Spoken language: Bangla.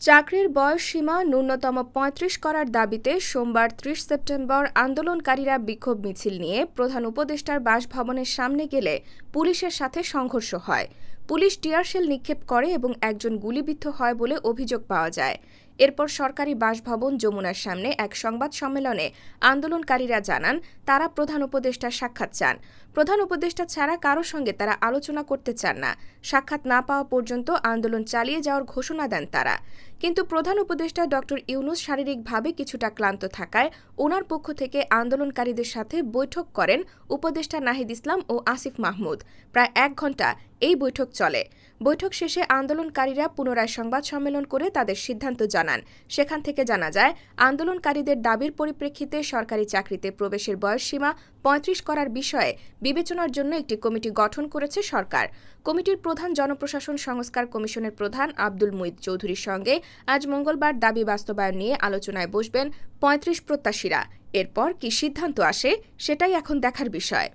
চাকরির বয়স সীমা ন্যূনতম পঁয়ত্রিশ করার দাবিতে সোমবার ত্রিশ সেপ্টেম্বর আন্দোলনকারীরা বিক্ষোভ মিছিল নিয়ে প্রধান উপদেষ্টার বাসভবনের সামনে গেলে পুলিশের সাথে সংঘর্ষ হয়। পুলিশ টিয়ারশেল নিক্ষেপ করে এবং একজন গুলিবিদ্ধ হয় বলে অভিযোগ পাওয়া যায়। এরপর সরকারি বাসভবন যমুনার সামনে এক সংবাদ সম্মেলনে আন্দোলনকারীরা জানান, তারা প্রধান উপদেষ্টার সাক্ষাৎ চান। প্রধান উপদেষ্টা ছাড়া কারও সঙ্গে তারা আলোচনা করতে চান না। সাক্ষাৎ না পাওয়া পর্যন্ত আন্দোলন চালিয়ে যাওয়ার ঘোষণা দেন তারা। কিন্তু প্রধান উপদেষ্টা ড. ইউনুস শারীরিকভাবে কিছুটা ক্লান্ত থাকায় ওনার পক্ষ থেকে আন্দোলনকারীদের সাথে বৈঠক করেন উপদেষ্টা নাহিদ ইসলাম ও আসিফ মাহমুদ। প্রায় এক ঘণ্টা এই বৈঠক চলে। বৈঠক শেষে আন্দোলনকারীরা পুনরায় সংবাদ সম্মেলন করে তাদের সিদ্ধান্ত জানান। সেখান থেকে জানা যায়, আন্দোলনকারীদের দাবির পরিপ্রেক্ষিতে সরকারি চাকরিতে প্রবেশের বয়সসীমা পঁয়ত্রিশ করার বিষয়ে বিবেচনার জন্য একটি কমিটি গঠন করেছে সরকার। কমিটির প্রধান জনপ্রশাসন সংস্কার কমিশনের প্রধান আব্দুল মুইদ চৌধুরীর সঙ্গে আজ মঙ্গলবার দাবি বাস্তবায়ন নিয়ে আলোচনায় বসবেন পঁয়ত্রিশ প্রত্যাশীরা। এরপর কি সিদ্ধান্ত আসে, সেটাই এখন দেখার বিষয়।